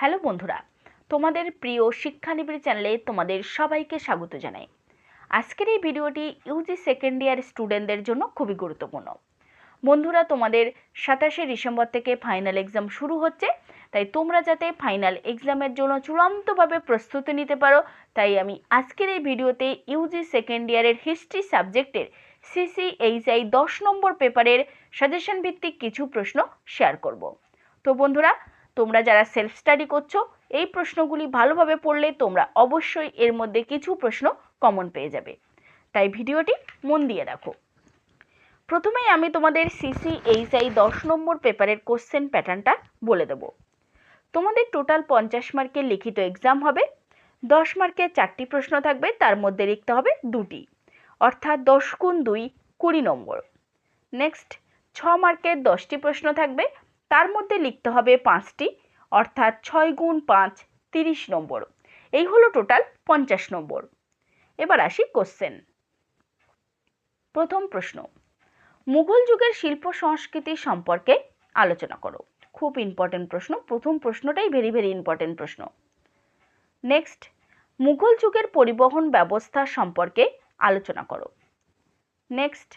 Hello বন্ধুরা, তোমাদের প্রিয় শিক্ষানিবিড় চ্যানেলে তোমাদের সবাইকে স্বাগত জানাই। আজকের এই ভিডিওটি ইউজি সেকেন্ড ইয়ার স্টুডেন্টদের জন্য খুবই গুরুত্বপূর্ণ। বন্ধুরা, তোমাদের সাতাশে ডিসেম্বর থেকে ফাইনাল এক্সাম শুরু হচ্ছে, তাই তোমরা যাতে ফাইনাল এক্সামের জন্য চূড়ান্তভাবে প্রস্তুতি নিতে পারো, তাই আমি আজকের এই ভিডিওতে ইউজি সেকেন্ড ইয়ারের হিস্ট্রি সাবজেক্টের সিসিএইচআই দশ নম্বর পেপারের সাজেশন ভিত্তিক কিছু প্রশ্ন শেয়ার করব। তো বন্ধুরা তোমরা যারা সেলফ স্টাডি করছ, এই প্রশ্নগুলি ভালোভাবে পড়লে তোমরা অবশ্যই এর মধ্যে কিছু প্রশ্ন কমন পেয়ে যাবে। তাই ভিডিওটি মন দিয়ে দেখো। প্রথমেই আমি তোমাদের সিসিএইচআই দশ নম্বর পেপারের কোশ্চেন প্যাটার্নটা বলে দেব। তোমাদের টোটাল পঞ্চাশ মার্কের লিখিত এক্সাম হবে। দশ মার্কের চারটি প্রশ্ন থাকবে, তার মধ্যে লিখতে হবে দুটি। অর্থাৎ দশ গুণ দুই কুড়ি নম্বর। নেক্সট ছ মার্কের দশটি প্রশ্ন থাকবে তার মধ্যে লিখতে হবে পাঁচটি, অর্থাৎ ছয় গুণ পাঁচ, তিরিশ নম্বর। এই হলো টোটাল পঞ্চাশ নম্বর। এবার আসি কোশ্চেন প্রথম প্রশ্ন, মুঘল যুগের শিল্প সংস্কৃতি সম্পর্কে আলোচনা করো। খুব ইম্পর্টেন্ট প্রশ্ন, প্রথম প্রশ্নটাই ভেরি ভেরি ইম্পর্টেন্ট প্রশ্ন। নেক্সট মুঘল যুগের পরিবহন ব্যবস্থা সম্পর্কে আলোচনা করো। নেক্সট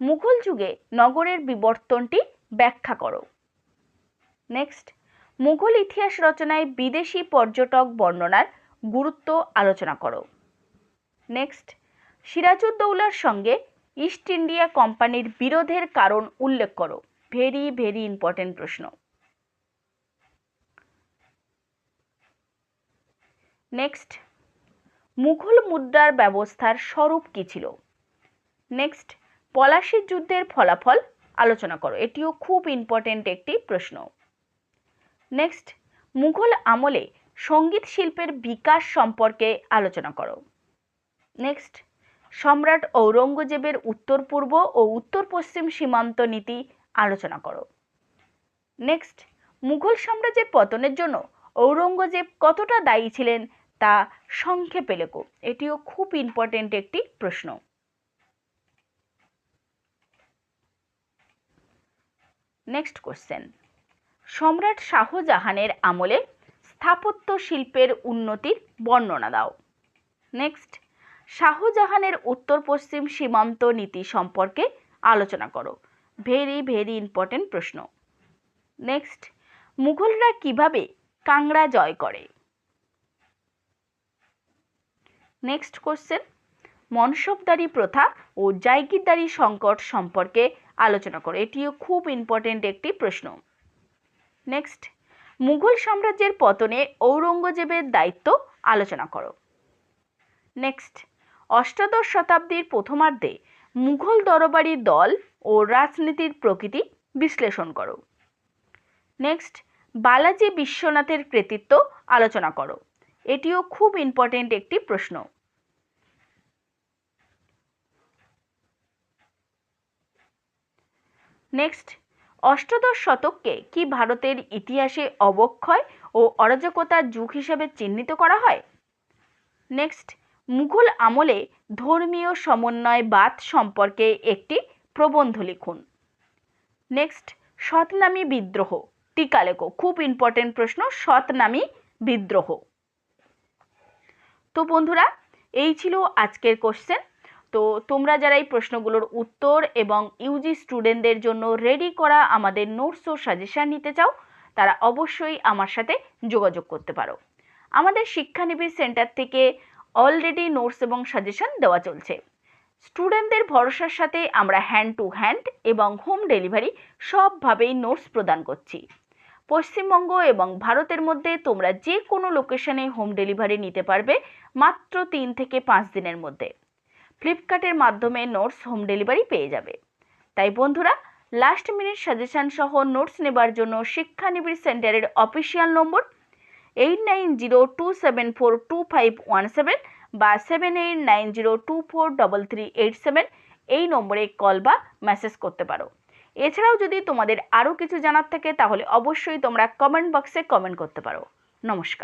মুঘল যুগে নগরের বিবর্তনটি ব্যাখ্যা করো। নেক্সট মুঘল ইতিহাস রচনায় বিদেশি পর্যটক বর্ণনার গুরুত্ব আলোচনা করো। নেক্সট সিরাজউদ্দৌলার সঙ্গে ইস্ট ইন্ডিয়া কোম্পানির বিরোধের কারণ উল্লেখ করো। ভেরি ভেরি ইম্পর্টেন্ট প্রশ্ন। নেক্সট মুঘল মুদ্রার ব্যবস্থার স্বরূপ কী ছিল? নেক্সট পলাশির যুদ্ধের ফলাফল আলোচনা করো। এটিও খুব ইম্পর্টেন্ট একটি প্রশ্ন। নেক্সট মুঘল আমলে সংগীত শিল্পের বিকাশ সম্পর্কে আলোচনা করো। নেক্সট সম্রাট ঔরঙ্গজেবের উত্তর পূর্ব ও উত্তর পশ্চিম সীমান্ত নীতি আলোচনা করো। নেক্সট মুঘল সাম্রাজ্যের পতনের জন্য ঔরঙ্গজেব কতটা দায়ী ছিলেন তা সংক্ষেপে লেখো। এটিও খুব ইম্পর্টেন্ট একটি প্রশ্ন। নেক্সট কোশ্চেন সম্রাট শাহজাহানের আমলে স্থাপত্য শিল্পের উন্নতির বর্ণনা দাও। নেক্সট শাহজাহানের উত্তর পশ্চিম সীমান্ত নীতি সম্পর্কে আলোচনা করো। ভেরি ভেরি ইম্পর্টেন্ট প্রশ্ন। নেক্সট মুঘলরা কীভাবে কাংড়া জয় করে? নেক্সট কোশ্চেন মনসবদারি প্রথা ও জায়গিরদারি সংকট সম্পর্কে আলোচনা করো। এটিও খুব ইম্পর্টেন্ট একটি প্রশ্ন। নেক্সট মুঘল সাম্রাজ্যের পতনে ঔরঙ্গজেবের দায়িত্ব আলোচনা করো। নেক্সট অষ্টাদশ শতাব্দীর প্রথমার্ধে মুঘল দরবারি দল ও রাজনীতির প্রকৃতি বিশ্লেষণ করো। নেক্সট বালাজি বিশ্বনাথের কৃতিত্ব আলোচনা করো। এটিও খুব ইম্পর্টেন্ট একটি প্রশ্ন। নেক্সট অষ্টাদশ শতককে কি ভারতের ইতিহাসে অবক্ষয় ও অরাজকতার যুগ হিসেবে চিহ্নিত করা হয়? নেক্সট মুঘল আমলে ধর্মীয় সমন্বয়বাদ সম্পর্কে একটি প্রবন্ধ লিখুন। নেক্সট সতনামী বিদ্রোহ। টিকা লেখো, খুব ইম্পর্টেন্ট প্রশ্ন সতনামী বিদ্রোহ। তো বন্ধুরা, এই ছিল আজকের কোশ্চেন তো তোমরা যারা এই প্রশ্নগুলোর উত্তর এবং ইউজি স্টুডেন্টদের জন্য রেডি করা আমাদের নোটস ও সাজেশান নিতে চাও, তারা অবশ্যই আমার সাথে যোগাযোগ করতে পারো। আমাদের শিক্ষানিবিড় সেন্টার থেকে অলরেডি নোটস এবং সাজেশন দেওয়া চলছে। স্টুডেন্টদের ভরসার সাথে আমরা হ্যান্ড টু হ্যান্ড এবং হোম ডেলিভারি সবভাবেই নোটস প্রদান করছি। পশ্চিমবঙ্গ এবং ভারতের মধ্যে তোমরা যে কোনো লোকেশনে হোম ডেলিভারি নিতে পারবে মাত্র তিন থেকে পাঁচ দিনের মধ্যে। ফ্লিপকার্টের মাধ্যমে নোটস হোম ডেলিভারি পেয়ে যাবে। তাই বন্ধুরা লাস্ট মিনিট সাজেশান সহ নোটস নেবার জন্য শিক্ষানিবিড় সেন্টারের official number eight nine zero two seven four two five one seven বা seven eight nine zero two four double three eight seven এই নম্বরে কল বা মেসেজ করতে পারো। এছাড়াও যদি তোমাদের আরও কিছু জানার থাকে, তাহলে অবশ্যই তোমরা কমেন্ট বক্সে কমেন্ট করতে পারো। নমস্কার।